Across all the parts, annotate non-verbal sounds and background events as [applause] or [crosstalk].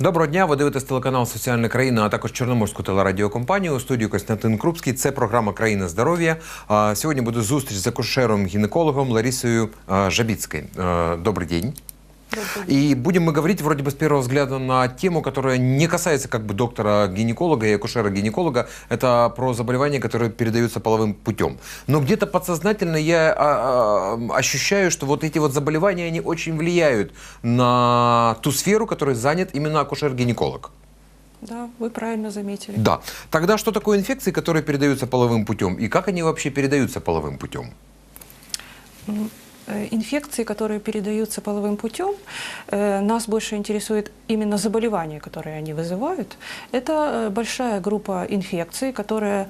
Доброго дня. Ви дивитесь телеканал Соціальна країна, а також Чорноморську телерадіокомпанію. У студію Костянтин Крупський. Це програма Країна здоров'я. Сьогодні буде зустріч з акушером-гінекологом Ларісою Жабіцькою. Добрий день. И будем мы говорить вроде бы с первого взгляда на тему, которая не касается как бы доктора-гинеколога и акушера-гинеколога. Это про заболевания, которые передаются половым путем. Но где-то подсознательно я а, а, ощущаю, что вот эти вот заболевания, они очень влияют на ту сферу, которой занят именно акушер-гинеколог. Да, вы правильно заметили. Да. Тогда что такое инфекции, которые передаются половым путем? И как они вообще передаются половым путем? Э, Инфекции, которые передаются половым путем, э, нас больше интересует именно заболевания, которые они вызывают. Это э, большая группа инфекций, которая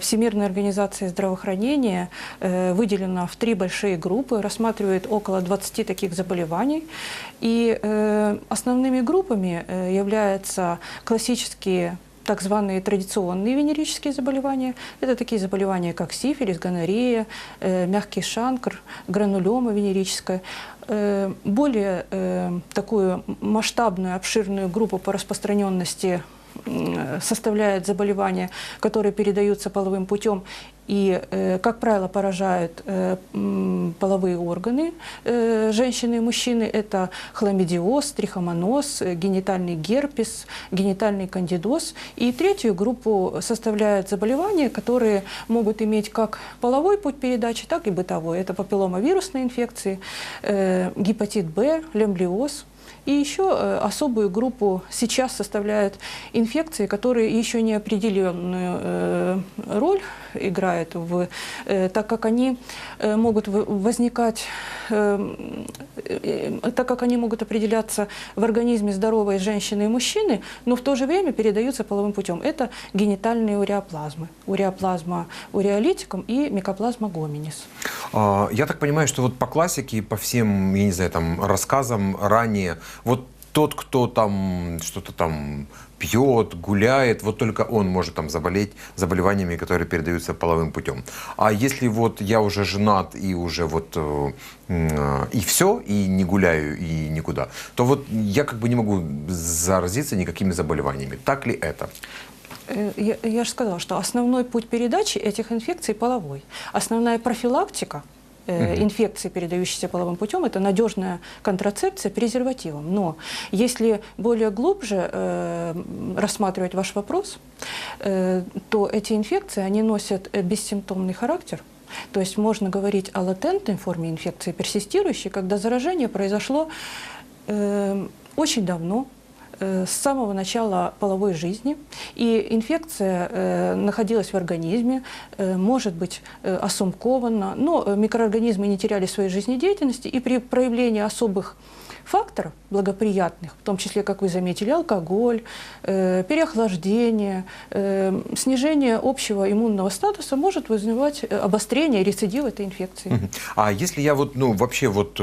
Всемирной организацией здравоохранения выделена в три большие группы, рассматривает около 20 таких заболеваний. И основными группами являются классические так званые традиционные венерические заболевания. Это такие заболевания, как сифилис, гонорея, э, мягкий шанкр, гранулема венерическая. Э, более э, такую масштабную, обширную группу по распространенности составляет заболевания, которые передаются половым путем и, э, как правило, поражают э, половые органы э, женщины и мужчины. Это хламидиоз, трихомоноз, генитальный герпес, генитальный кандидоз. И третью группу составляют заболевания, которые могут иметь как половой путь передачи, так и бытовой. Это папилломавирусные инфекции, гепатит Б, лемблиоз. И еще э, особую группу сейчас составляют инфекции, которые еще не определенную э, роль играют, в, э, так как они э, могут возникать, э, э, так как они могут определяться в организме здоровой женщины и мужчины, но в то же время передаются половым путем. Это генитальные уреоплазмы, уреоплазма уреолитикум и микоплазма гоминис. А, Я так понимаю, что вот по классике, по всем, я не знаю, там, рассказам ранее, вот тот, кто там что-то там пьет, гуляет, вот только он может там заболеть заболеваниями, которые передаются половым путем. А если вот я уже женат и уже вот э, и все, и не гуляю, и никуда, то вот я как бы не могу заразиться никакими заболеваниями. Так ли это? Э, Я, я же сказала, что основной путь передачи этих инфекций половой. Основная профилактика э, Мгм. инфекций, передающихся половым путем, это надежная контрацепция презервативом. Но если более глубже э, рассматривать ваш вопрос, э, то эти инфекции, они носят бессимптомный характер. То есть можно говорить о латентной форме инфекции, персистирующей, когда заражение произошло э, очень давно, с самого начала половой жизни, и инфекция э, находилась в организме, э, может быть э, осумкована, но э, микроорганизмы не теряли своей жизнедеятельности, и при проявлении особых факторов благоприятных, в том числе, как вы заметили, алкоголь, э, переохлаждение, э, снижение общего иммунного статуса может вызывать э, обострение рецидив этой инфекции. А если я вот, ну, вообще вот э,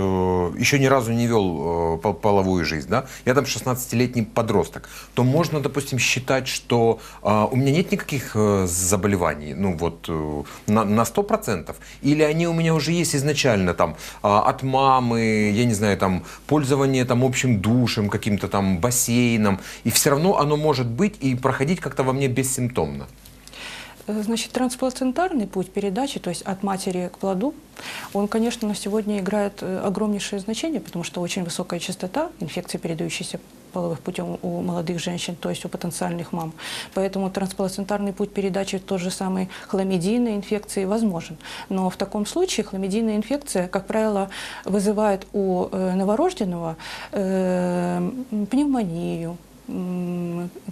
еще ни разу не вел э, пол- половую жизнь, да, я там 16-летний подросток, то можно, допустим, считать, что э, у меня нет никаких э, заболеваний, ну, вот, э, на, на 100%, или они у меня уже есть изначально, там, а, от мамы, я не знаю, там, пользование там общим душем, каким-то там бассейном, и все равно оно может быть и проходить как-то во мне бессимптомно. Э, Значит, трансплацентарный путь передачи, то есть от матери к плоду, он, конечно, на сегодня играет э, огромнейшее значение, потому что очень высокая частота инфекций, передающихся половых путем у молодых женщин, то есть у потенциальных мам. Поэтому трансплацентарный путь передачи тот же самый хламидийной инфекции возможен. Но в таком случае хламидийная инфекция, как правило, вызывает у э, новорожденного э, пневмонию,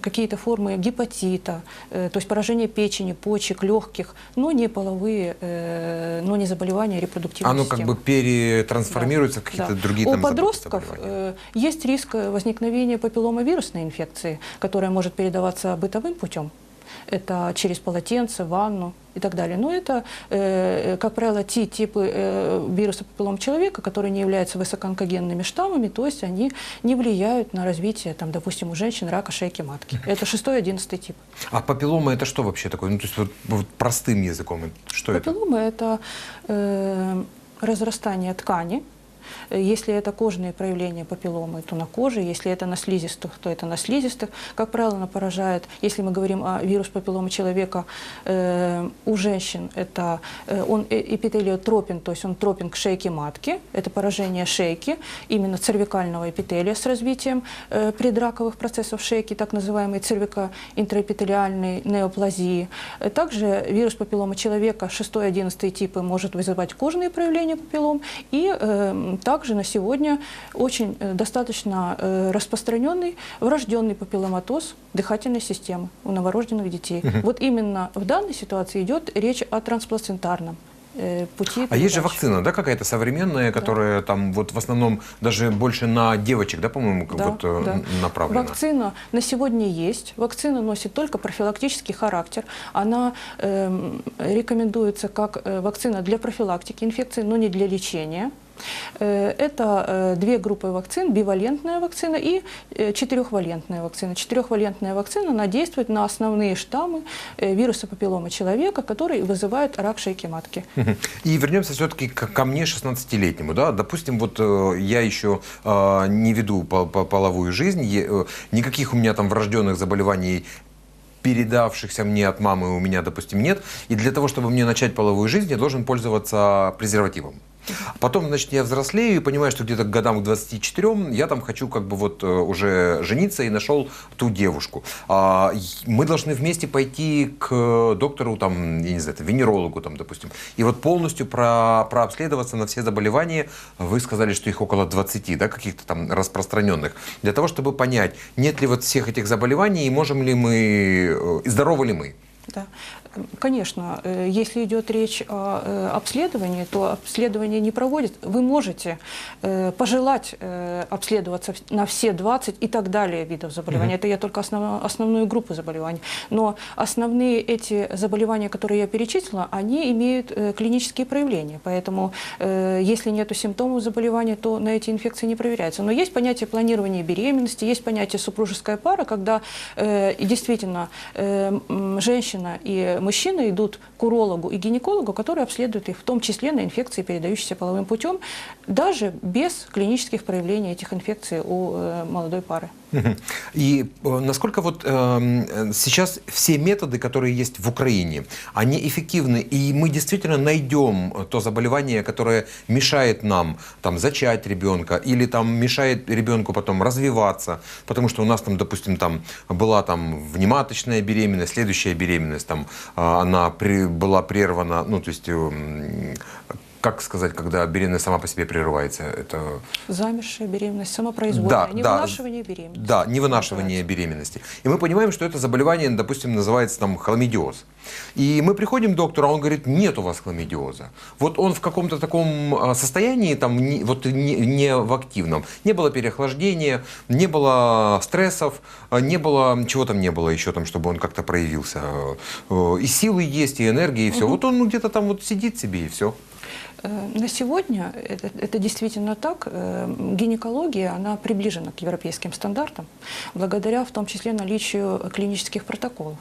какие-то формы гепатита, э, то есть поражение печени, почек, легких, но не половые, э, но не заболевания репродуктивной Оно как системы. бы перетрансформируется в какие-то Да. другие У там подростков э, есть риск возникновения папилломавирусной инфекции, которая может передаваться бытовым путем. Это через полотенце, ванну и так далее. Но это, э, как правило, те типы э, вируса папиллом человека, которые не являются высокоонкогенными штаммами, то есть они не влияют на развитие, там, допустим, у женщин рака шейки матки. [laughs] Это 6-11 тип. А папиллома это что вообще такое? Ну, то есть вот, вот простым языком, что это? Папиллома – это э, разрастание ткани Э, Если это кожные проявления папилломы, то на коже. Если это на слизистых, то это на слизистых. Как правило, она поражает, если мы говорим о вирус папилломы человека, э, у женщин это э, он э- эпителиотропен, то есть он тропен к шейке матки. Это поражение шейки, именно цервикального эпителия с развитием э, предраковых процессов шейки, так называемой цервикоинтраэпителиальной неоплазии. Э, Также вирус папилломы человека 6-11 типы может вызывать кожные проявления папиллом. И э, также на сегодня очень э, достаточно э, распространенный врожденный папилломатоз дыхательной системы у новорожденных детей. Вот именно в данной ситуации идет речь о трансплацентарном э, пути. А есть же вакцина, да, какая-то современная, которая там вот в основном даже больше на девочек, да, по-моему, Да, вот э, да. направлена. Вакцина на сегодня есть. Вакцина носит только профилактический характер. Она эм, рекомендуется как э, вакцина для профилактики инфекции, но не для лечения. Э, Это э, две группы вакцин, бивалентная вакцина и э, четырехвалентная вакцина. Четырехвалентная вакцина она действует на основные штаммы вируса папиллома человека, который вызывает рак шейки матки. И вернемся все-таки ко мне, 16-летнему. Да? Допустим, вот я еще не веду по- по- половую жизнь, никаких у меня там врожденных заболеваний передавшихся мне от мамы у меня, допустим, нет. И для того, чтобы мне начать половую жизнь, я должен пользоваться презервативом. Потом, значит, я взрослею и понимаю, что где-то к годам к 24 я там хочу как бы вот э, уже жениться и нашел ту девушку. А, мы должны вместе пойти к доктору, там, я не знаю, венерологу, там, допустим, и вот полностью про, прообследоваться на все заболевания. Вы сказали, что их около 20, да, каких-то там распространенных. Для того, чтобы понять, нет ли вот всех этих заболеваний и можем ли мы, э, здоровы ли мы. Да. Конечно, э, если идет речь о э, обследовании, то обследование не проводит. Вы можете э, пожелать обследоваться на все 20 и так далее видов заболеваний. Это я только основную группу заболеваний. Но основные эти заболевания, которые я перечислила, они имеют клинические проявления. Поэтому если нет симптомов заболевания, то на эти инфекции не проверяются. Но есть понятие планирования беременности, есть понятие супружеская пара, когда действительно женщина и мужчина идут к урологу и гинекологу, который обследует их, в том числе на инфекции, передающиеся половым путем, даже без клинических проявлений этих инфекций у э, молодой пары. [laughs] И э, насколько вот эм, э, сейчас все методы, которые есть в Украине, они эффективны, и мы действительно найдем э, то заболевание, которое мешает нам там зачать ребенка или там мешает ребенку потом развиваться, потому что у нас там, допустим, там была там внематочная беременность, следующая беременность, там а, она при- была прервана, ну то есть эм, как сказать, когда беременность сама по себе прерывается, это Замершая беременность, самопроизвольная, невынашивание беременности. да, невынашивание беременности. И мы понимаем, что это заболевание, допустим, называется там хламидиоз. И мы приходим к доктору, а он говорит, нет у вас хламидиоза. Вот он в каком-то таком а, состоянии, там, не, вот не, не в активном. Не было переохлаждения, не было стрессов, а, не было, чего там не было еще, там, чтобы он как-то проявился. Э, И силы есть, и энергия, и все. Вот он ну, где-то там вот сидит себе, и все. Э, На сегодня это, это действительно так. Э, Гинекология, она приближена к европейским стандартам, благодаря в том числе наличию клинических протоколов.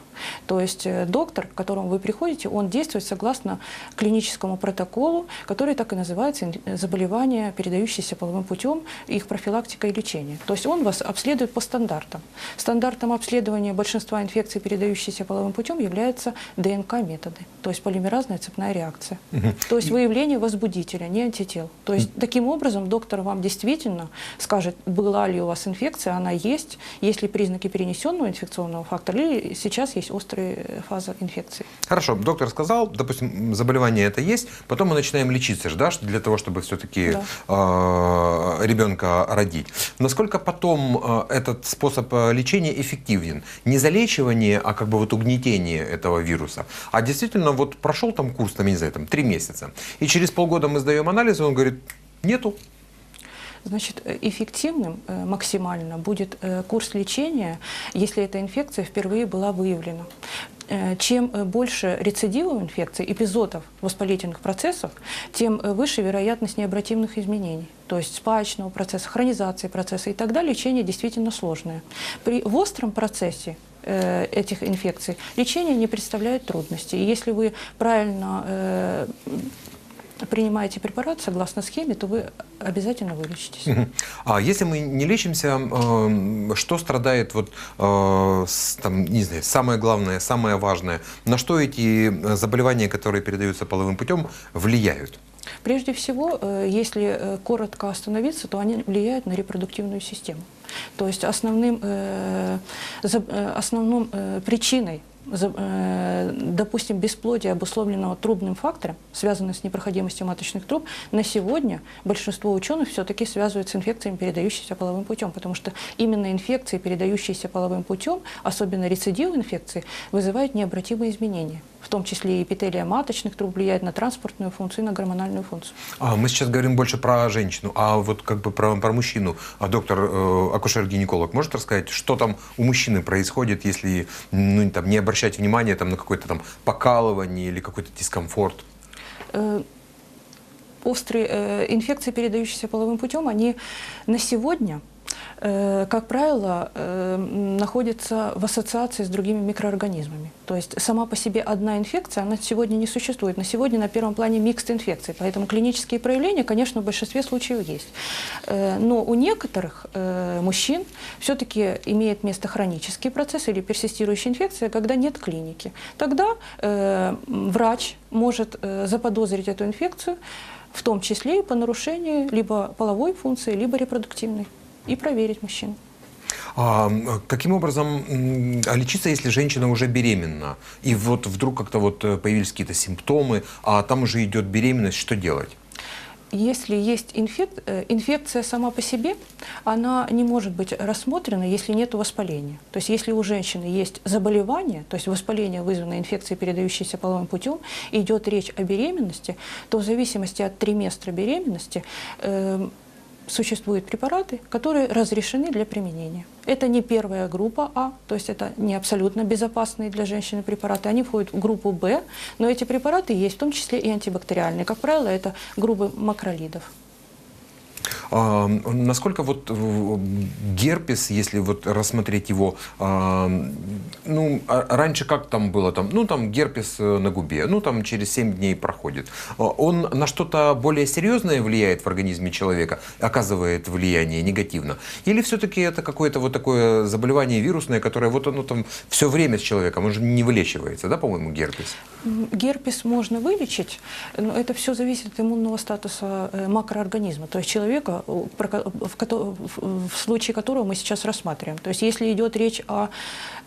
То есть э, доктор, к которому вы приходите, он действует согласно клиническому протоколу, который так и называется заболевания, передающиеся половым путем, их профилактика и лечение. То есть он вас обследует по стандартам. Стандартом обследования большинства инфекций, передающихся половым путем, являются ДНК-методы, то есть полимеразная цепная реакция. То есть выявление возбудителя, не антител. То есть таким образом доктор вам действительно скажет, была ли у вас инфекция, она есть, есть ли признаки перенесенного инфекционного фактора, или сейчас есть острая э, фаза инфекции. Хорошо, доктор сказал, допустим, заболевание это есть, потом мы начинаем лечиться да, для того, чтобы все-таки ребенка родить. Насколько потом э, этот способ э, лечения эффективен? Не залечивание, а как бы вот угнетение этого вируса, а действительно вот прошел там курс, там, я не знаю, там три месяца, и через полгода мы сдаем анализ, и он говорит, нету. Значит, э, эффективным э, максимально будет э, курс лечения, если эта инфекция впервые была выявлена. Чем больше рецидивов инфекции, эпизодов воспалительных процессов, тем выше вероятность необратимых изменений. То есть спаечного процесса, хронизации процесса. И тогда лечение действительно сложное. При в остром процессе этих инфекций лечение не представляет трудностей. И если вы правильно принимаете препарат согласно схеме, то вы обязательно вылечитесь. Мгм. А если мы не лечимся, э, что страдает вот э, с- там, не знаю, самое главное, самое важное, на что эти э, заболевания, которые передаются половым путем, влияют? Прежде всего, э, если э, коротко остановиться, то они влияют на репродуктивную систему. То есть основным, основным причиной допустим, бесплодия, обусловленного трубным фактором, связанным с непроходимостью маточных труб, на сегодня большинство ученых все-таки связывают с инфекциями, передающимися половым путем, потому что именно инфекции, передающиеся половым путем, особенно рецидив инфекции, вызывают необратимые изменения. В том числе и эпителия маточных труб влияет на транспортную функцию и на гормональную функцию. А, мы сейчас говорим больше про женщину, а вот как бы про, про мужчину. А доктор, э, акушер-гинеколог, может рассказать, что там у мужчины происходит, если ну, там, не обращать внимания там, на какое-то там покалывание или какой-то дискомфорт? Э, острые э, инфекции, передающиеся половым путем, они на сегодня, как правило, э, м, находятся в ассоциации с другими микроорганизмами. То есть сама по себе одна инфекция, она сегодня не существует. На сегодня на первом плане микст инфекций, поэтому клинические проявления, конечно, в большинстве случаев есть. Э, Но у некоторых э, мужчин все-таки имеет место хронический процесс или персистирующая инфекция, когда нет клиники. Тогда э, врач может э, заподозрить эту инфекцию, в том числе и по нарушению либо половой функции, либо репродуктивной, и проверить мужчину. А каким образом а лечиться, если женщина уже беременна? И вот вдруг как-то вот э, появились какие-то симптомы, а там уже идет беременность, что делать? Если есть инфек- э, инфекция сама по себе, она не может быть рассмотрена, если нет воспаления. То есть если у женщины есть заболевание, то есть воспаление, вызванное инфекцией, передающейся половым путем, идет речь о беременности, то в зависимости от триместра беременности э, существуют препараты, которые разрешены для применения. Это не первая группа А, то есть это не абсолютно безопасные для женщины препараты, они входят в группу Б, но эти препараты есть в том числе и антибактериальные. Как правило, это группы макролидов. Насколько вот э, герпес, если вот рассмотреть его, ну, а раньше как там было, там, ну, там герпес э, на губе, ну, там через 7 дней проходит. А Он на что-то более серьезное влияет в организме человека, оказывает влияние негативно? Или все-таки это какое-то вот такое заболевание вирусное, которое вот оно там все время с человеком, он же не вылечивается, да, по-моему, герпес? Герпес можно вылечить, но это все зависит от иммунного статуса э, макроорганизма, то есть человека, в, случае которого мы сейчас рассматриваем. То есть если идет речь о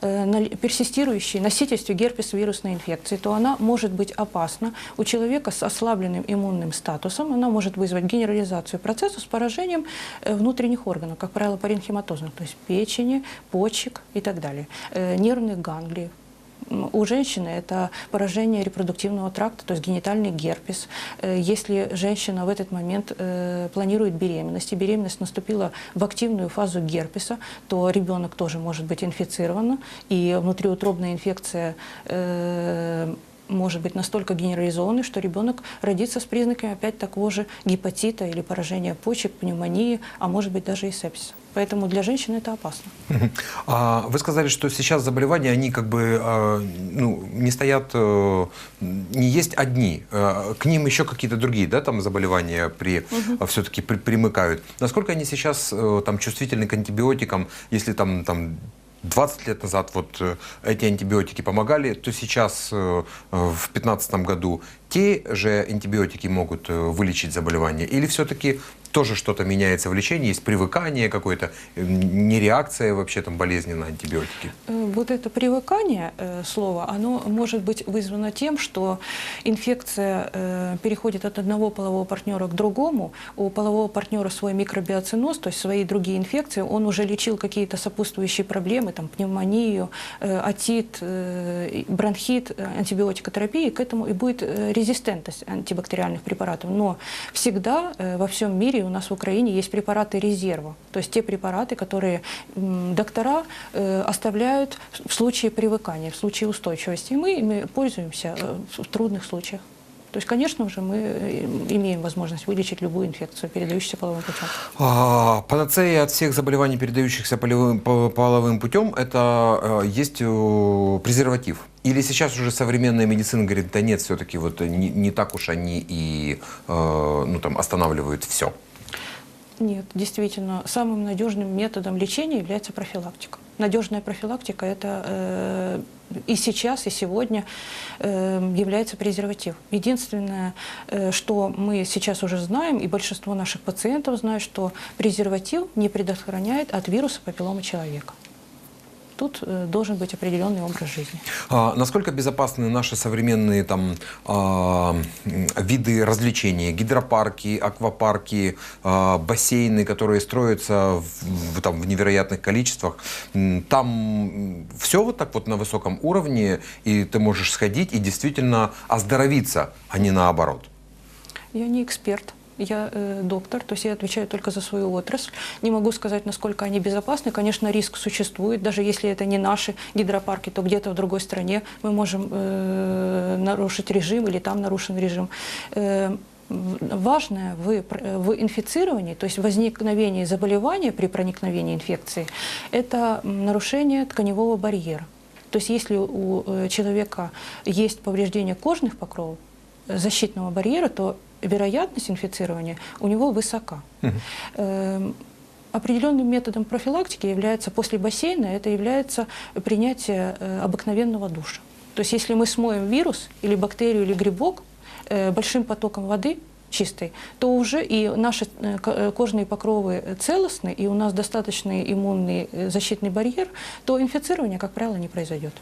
э, персистирующей носительстве герпес вирусной инфекции, то она может быть опасна у человека с ослабленным иммунным статусом, она может вызвать генерализацию процесса с поражением э, внутренних органов, как правило, паренхематозных, то есть печени, почек и так далее, э, нервных ганглиев. У женщины это поражение репродуктивного тракта, то есть генитальный герпес. Э, Если женщина в этот момент э, планирует беременность, и беременность наступила в активную фазу герпеса, то ребенок тоже может быть инфицирован, и внутриутробная инфекция э, может быть настолько генерализованной, что ребенок родится с признаками опять такого же гепатита или поражения почек, пневмонии, а может быть даже и сепсиса. Поэтому для женщины это опасно. А вы сказали, что сейчас заболевания, они как бы э, ну, не стоят, э, не есть одни. Э, К ним еще какие-то другие, да, там заболевания при, все-таки примыкают. Насколько они сейчас э, там чувствительны к антибиотикам, если там, там 20 лет назад вот э, эти антибиотики помогали, то сейчас э, э, в 2015 году те же антибиотики могут э, вылечить заболевание? Или все-таки тоже что-то меняется в лечении, есть привыкание какое-то, не реакция вообще там болезни на антибиотики? Э, Вот это привыкание э, слова, оно может быть вызвано тем, что инфекция переходит от одного полового партнера к другому. У полового партнера свой микробиоциноз, то есть свои другие инфекции. Он уже лечил какие-то сопутствующие проблемы, там пневмонию, отит, бронхит, антибиотикотерапии. К этому и будет э, резистентность антибактериальных препаратов. Но всегда э, во всем мире у нас в Украине есть препараты резерва. То есть те препараты, которые доктора э, оставляют в случае привыкания, в случае устойчивости. И мы ими пользуемся э, в трудных случаях. То есть, конечно же, мы э, имеем возможность вылечить любую инфекцию, передающуюся половым путем. А, Панацея от всех заболеваний, передающихся полевым- по- половым путем, это э, есть э, презерватив. Или сейчас уже современная медицина говорит, да нет, все-таки вот не, не так уж они и э, ну, там, останавливают все. Нет, действительно, самым надежным методом лечения является профилактика. Надежная профилактика это э, и сейчас, и сегодня э, является презерватив. Единственное, э, что мы сейчас уже знаем, и большинство наших пациентов знают, что презерватив не предохраняет от вируса папилломы человека. Тут э, должен быть определенный образ жизни. А насколько безопасны наши современные там а, виды развлечений, гидропарки, аквапарки, а, бассейны, которые строятся в, в, там, в невероятных количествах? Там все вот так вот на высоком уровне, и ты можешь сходить и действительно оздоровиться, а не наоборот. Я не эксперт. Я э, доктор, то есть я отвечаю только за свою отрасль. Не могу сказать, насколько они безопасны. Конечно, риск существует. Даже если это не наши гидропарки, то где-то в другой стране мы можем э, нарушить режим или там нарушен режим. Э, Важное в, в инфицировании, то есть возникновении заболевания при проникновении инфекции, это нарушение тканевого барьера. То есть если у э, человека есть повреждение кожных покровов, э, защитного барьера, то вероятность инфицирования у него высока. Эм, Определенным методом профилактики является после бассейна, это является принятие э, обыкновенного душа. То есть если мы смоем вирус или бактерию или грибок э, большим потоком воды чистой, то уже и наши э, ко- кожные покровы целостны, и у нас достаточный иммунный защитный барьер, то инфицирование, как правило, не произойдет.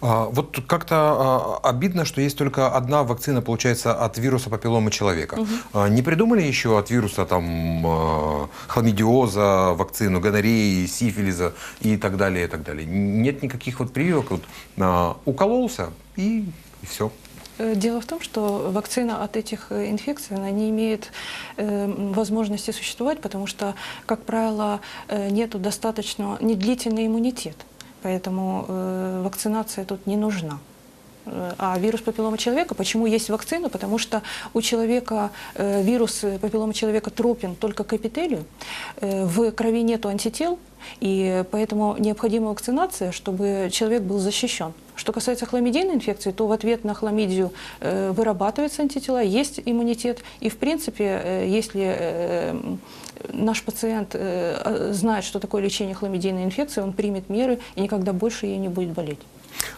А, Вот как-то а, обидно, что есть только одна вакцина, получается, от вируса папилломы человека. А, Не придумали еще от вируса там хламидиоза вакцину, гонореи, сифилиза и так далее, и так далее? Нет никаких вот прививок. Вот, укололся и, все. Э, Дело в том, что вакцина от этих э, инфекций она не имеет э, возможности существовать, потому что, как правило, э, нету достаточно недлительный иммунитет. Поэтому э, вакцинация тут не нужна. Э, А вирус папиллома человека, почему есть вакцина? Потому что у человека э, вирус папиллома человека тропен только к эпителию, э, в крови нету антител, и поэтому необходима вакцинация, чтобы человек был защищен. Что касается хламидийной инфекции, то в ответ на хламидию э, вырабатываются антитела, есть иммунитет. И в принципе, э, если э, наш пациент э, а, знает, что такое лечение хламидийной инфекции, он примет меры и никогда больше ей не будет болеть.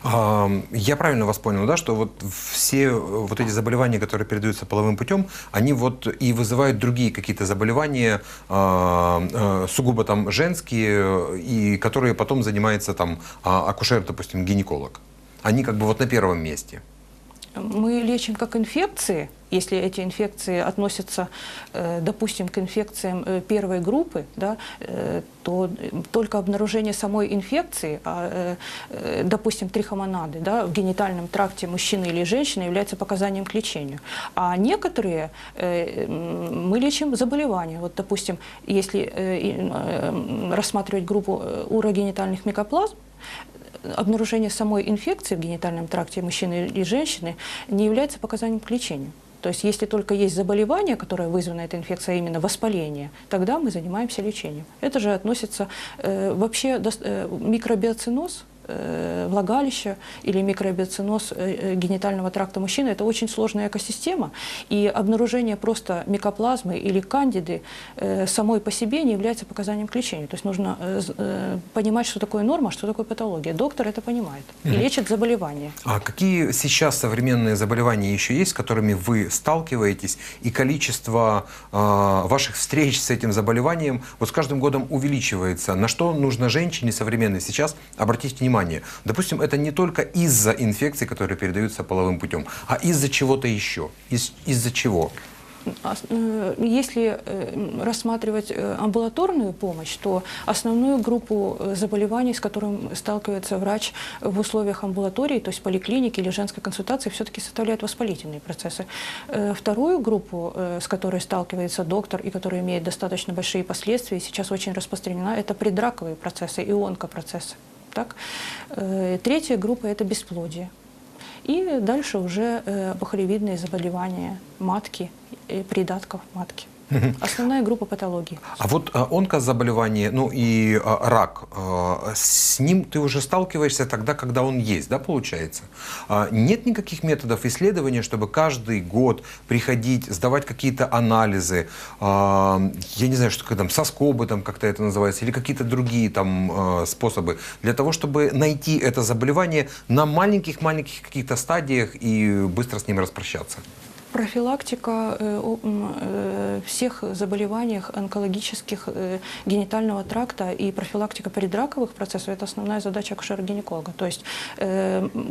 Я правильно вас понял, да, что вот все вот эти заболевания, которые передаются половым путем, они вот и вызывают другие какие-то заболевания, а, сугубо там женские, и которые потом занимается там а, акушер, допустим, гинеколог. Они как бы вот на первом месте. Мы лечим как инфекции, если эти инфекции относятся, э, допустим, к инфекциям э, первой группы, да, э, то только обнаружение самой инфекции, а, допустим, трихомонады да, в генитальном тракте мужчины или женщины является показанием к лечению. А некоторые мы лечим заболевания. Вот, допустим, если рассматривать группу урогенитальных микоплазм, обнаружение самой инфекции в генитальном тракте мужчины и женщины не является показанием к лечению. То есть если только есть заболевание, которое вызвано этой инфекцией, а именно воспаление, тогда мы занимаемся лечением. Это же относится э, вообще дос- э, микробиоциноз влагалища или микробиоциноз э, э, генитального тракта мужчины – это очень сложная экосистема, и обнаружение просто микоплазмы или кандиды э, самой по себе не является показанием к лечению. То есть нужно э, э, понимать, что такое норма, что такое патология. Доктор это понимает и лечит заболевание. А какие сейчас современные заболевания еще есть, с которыми вы сталкиваетесь, и количество а, ваших встреч с этим заболеванием вот с каждым годом увеличивается? На что нужно женщине современной сейчас обратить внимание? Допустим, это не только из-за инфекций, которые передаются половым путем, а из-за чего-то еще. Из- из-за чего? Ос- э, Если э, рассматривать э, амбулаторную помощь, то основную группу заболеваний, с которым сталкивается врач в условиях амбулатории, то есть поликлиники или женской консультации, все-таки составляют воспалительные процессы. Вторую группу, с которой сталкивается доктор и которая имеет достаточно большие последствия, сейчас очень распространена, это предраковые процессы и онкопроцессы. Так? Э, Третья группа – это бесплодие. И дальше уже э, опухолевидные заболевания матки, придатков матки. [laughs] Основная группа патологий. А вот а, онкозаболевание, ну и а, рак, а, с ним ты уже сталкиваешься тогда, когда он есть, да, получается? Нет никаких методов исследования, чтобы каждый год приходить, сдавать какие-то анализы, я не знаю, что там, соскобы там как-то это называется, или какие-то другие там способы, для того, чтобы найти это заболевание на маленьких-маленьких каких-то стадиях и быстро с ним распрощаться? Профилактика э, э, всех заболеваний онкологических э, генитального тракта и профилактика предраковых процессов – это основная задача акушера-гинеколога. То есть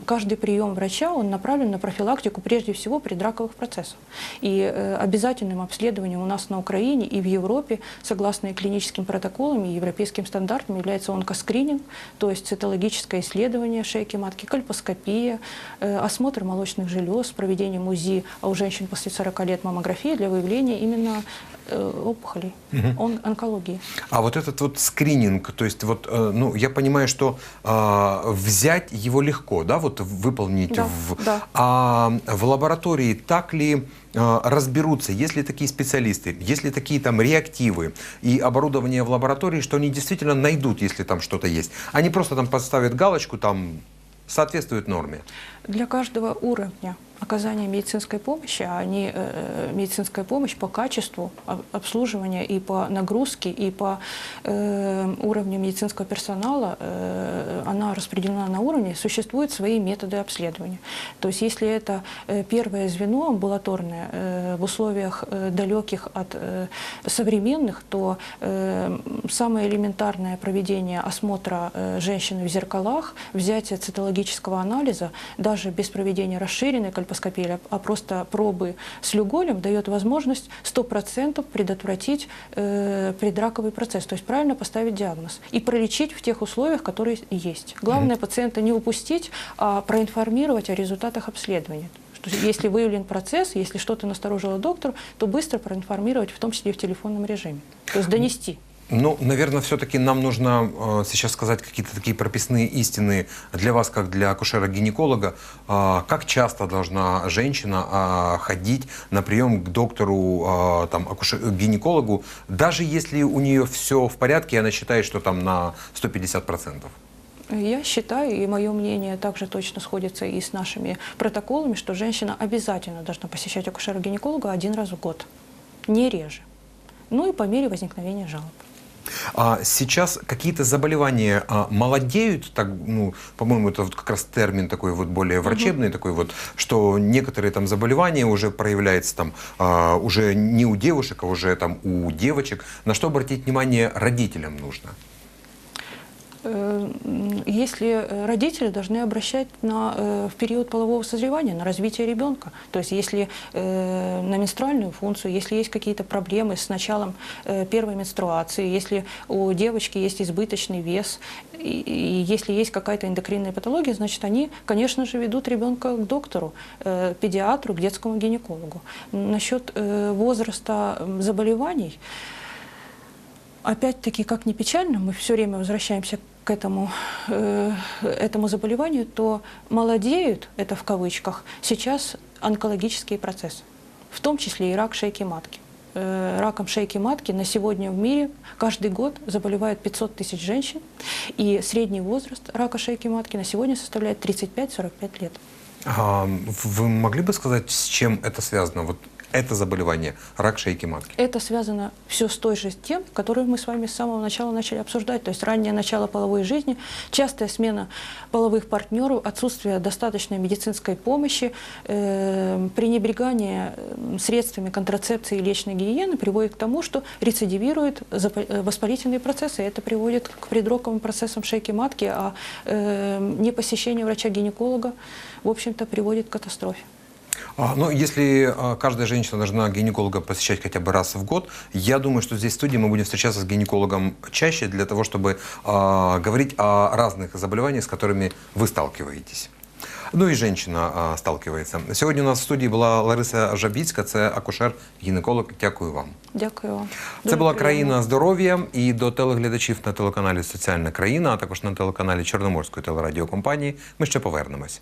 каждый прием врача, он направлен на профилактику прежде всего предраковых процессов. И обязательным обследованием у нас на Украине и в Европе, согласно клиническим протоколам, и европейским стандартам, является онкоскрининг, то есть цитологическое исследование шейки матки, кольпоскопия, осмотр молочных желез, проведение МУЗИ, а у женщин после 40 лет маммография для выявления именно э, опухолей, он- онкологии. А вот этот вот скрининг, то есть вот, э, ну, я понимаю, что а, взять его легко, да, вот выполнить Да, в... да. А в лаборатории так ли а, разберутся, есть ли такие специалисты, есть ли такие там реактивы и оборудование в лаборатории, что они действительно найдут, если там что-то есть. Они просто там поставят галочку, там соответствует норме. Для каждого уровня оказания медицинской помощи, а не э, медицинская помощь по качеству об- обслуживания и по нагрузке, и по э, уровню медицинского персонала, э, она распределена на уровне, существуют свои методы обследования. То есть если это э, первое звено амбулаторное э, в условиях э, далеких от э, современных, то э, самое элементарное проведение осмотра э, женщины в зеркалах, взятие цитологического анализа, даже без проведения расширенной кольпоскопии, а просто пробы с люголем, дает возможность 100% предотвратить э, предраковый процесс, то есть правильно поставить диагноз и пролечить в тех условиях, которые есть. Главное пациента не упустить, а проинформировать о результатах обследования. Что Если выявлен процесс, если что-то насторожило доктор, то быстро проинформировать, в том числе и в телефонном режиме. То есть донести. Ну, наверное, все-таки нам нужно э, сейчас сказать какие-то такие прописные истины для вас, как для акушера-гинеколога. А, как часто должна женщина а, ходить на прием к доктору, а, там, акушер- гинекологу, даже если у нее все в порядке, она считает, что там на 150%? Я считаю, и мое мнение также точно сходится и с нашими протоколами, что женщина обязательно должна посещать акушера-гинеколога один раз в год, не реже. Ну и по мере возникновения жалоб. А сейчас какие-то заболевания а, молодеют, так, ну, по-моему, это вот как раз термин такой вот более врачебный, такой вот, что некоторые там заболевания уже проявляются там а, уже не у девушек, а уже там у девочек. На что обратить внимание родителям нужно? Э, Если э, родители должны обращать на, э, в период полового созревания на развитие ребенка, то есть если на менструальную функцию, если есть какие-то проблемы с началом первой менструации, если у девочки есть избыточный вес, и, если есть какая-то эндокринная патология, значит они, конечно же, ведут ребенка к доктору, педиатру, к детскому гинекологу. Насчет возраста заболеваний, опять-таки, как ни печально, мы все время возвращаемся к этому, э, этому заболеванию, то молодеют, это в кавычках, сейчас онкологические процессы, в том числе и рак шейки матки. Э, раком шейки матки на сегодня в мире каждый год заболевает 500 тысяч женщин, и средний возраст рака шейки матки на сегодня составляет 35-45 лет. А, вы могли бы сказать, с чем это связано? Вот это заболевание, рак шейки матки. Это связано все с той же тем, которую мы с вами с самого начала начали обсуждать. То есть раннее начало половой жизни, частая смена половых партнеров, отсутствие достаточной медицинской помощи, э, пренебрегание э, средствами контрацепции и личной гигиены приводит к тому, что рецидивируют э, воспалительные процессы. Это приводит к предроковым процессам шейки матки, а э, непосещение врача-гинеколога, в общем-то, приводит к катастрофе. А, ну, если а, каждая женщина должна гинеколога посещать хотя бы раз в год, я думаю, что здесь в студии мы будем встречаться с гинекологом чаще для того, чтобы а, говорить о разных заболеваниях, с которыми вы сталкиваетесь. Ну і женщина а, сталкивається. Сьогодні у нас в студії була Лариса Жабіцька, це акушер-гінеколог. Дякую вам. Дякую вам. Це Дуже була приємно. країна здоров'я і до телеглядачів на телеканалі Соціальна країна, а також на телеканалі Чорноморської телерадіокомпанії. Ми ще повернемось.